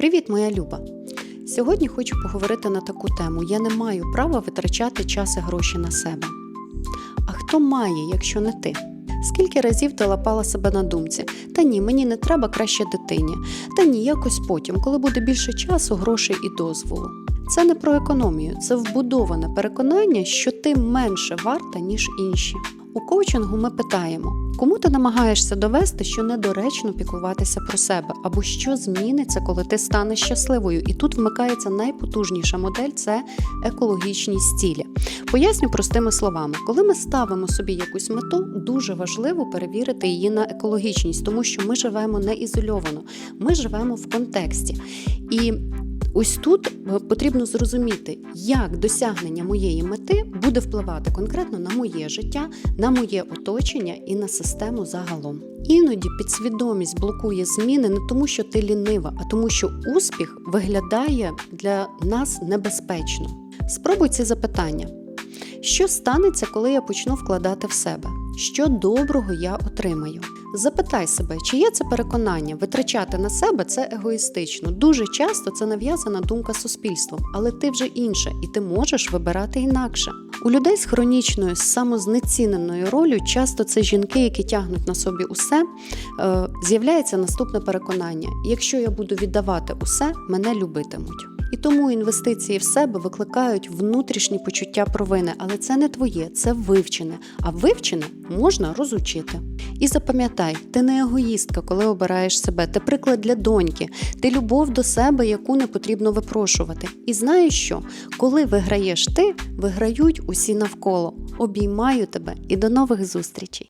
Привіт, моя Люба! Сьогодні хочу поговорити на таку тему: я не маю права витрачати час і гроші на себе. А хто має, якщо не ти? Скільки разів ти лапала себе на думці? Та ні, мені не треба краще дитині. Та ні, якось потім, коли буде більше часу, грошей і дозволу. Це не про економію, це вбудоване переконання, що ти менше варта, ніж інші. У коучингу ми питаємо, кому ти намагаєшся довести, що недоречно піклуватися про себе, або що зміниться, коли ти станеш щасливою. І тут вмикається найпотужніша модель це екологічність цілі. Поясню простими словами, коли ми ставимо собі якусь мету, дуже важливо перевірити її на екологічність, тому що ми живемо не ізольовано, ми живемо в контексті. І Ось тут е, потрібно зрозуміти, як досягнення моєї мети буде впливати конкретно на моє життя, на моє оточення і на систему загалом. Іноді підсвідомість блокує зміни не тому, що ти лінива, а тому, що успіх виглядає для нас небезпечно. Спробуй ці запитання. Що станеться, коли я почну вкладати в себе? Що доброго я отримаю? Запитай себе, чи є це переконання, витрачати на себе це егоїстично. Дуже часто це нав'язана думка суспільством, але ти вже інше, і ти можеш вибирати інакше. У людей з хронічною самознеціненою ролью, часто це жінки, які тягнуть на собі усе, е, з'являється наступне переконання: якщо я буду віддавати усе, мене любитимуть. І тому інвестиції в себе викликають внутрішні почуття провини, але це не твоє, це вивчене. А вивчене можна розучити. І запам'ятай, ти не егоїстка, коли обираєш себе. Ти приклад для доньки, ти любов до себе, яку не потрібно випрошувати. І знаєш що? Коли виграєш ти, виграють усі навколо. Обіймаю тебе і до нових зустрічей.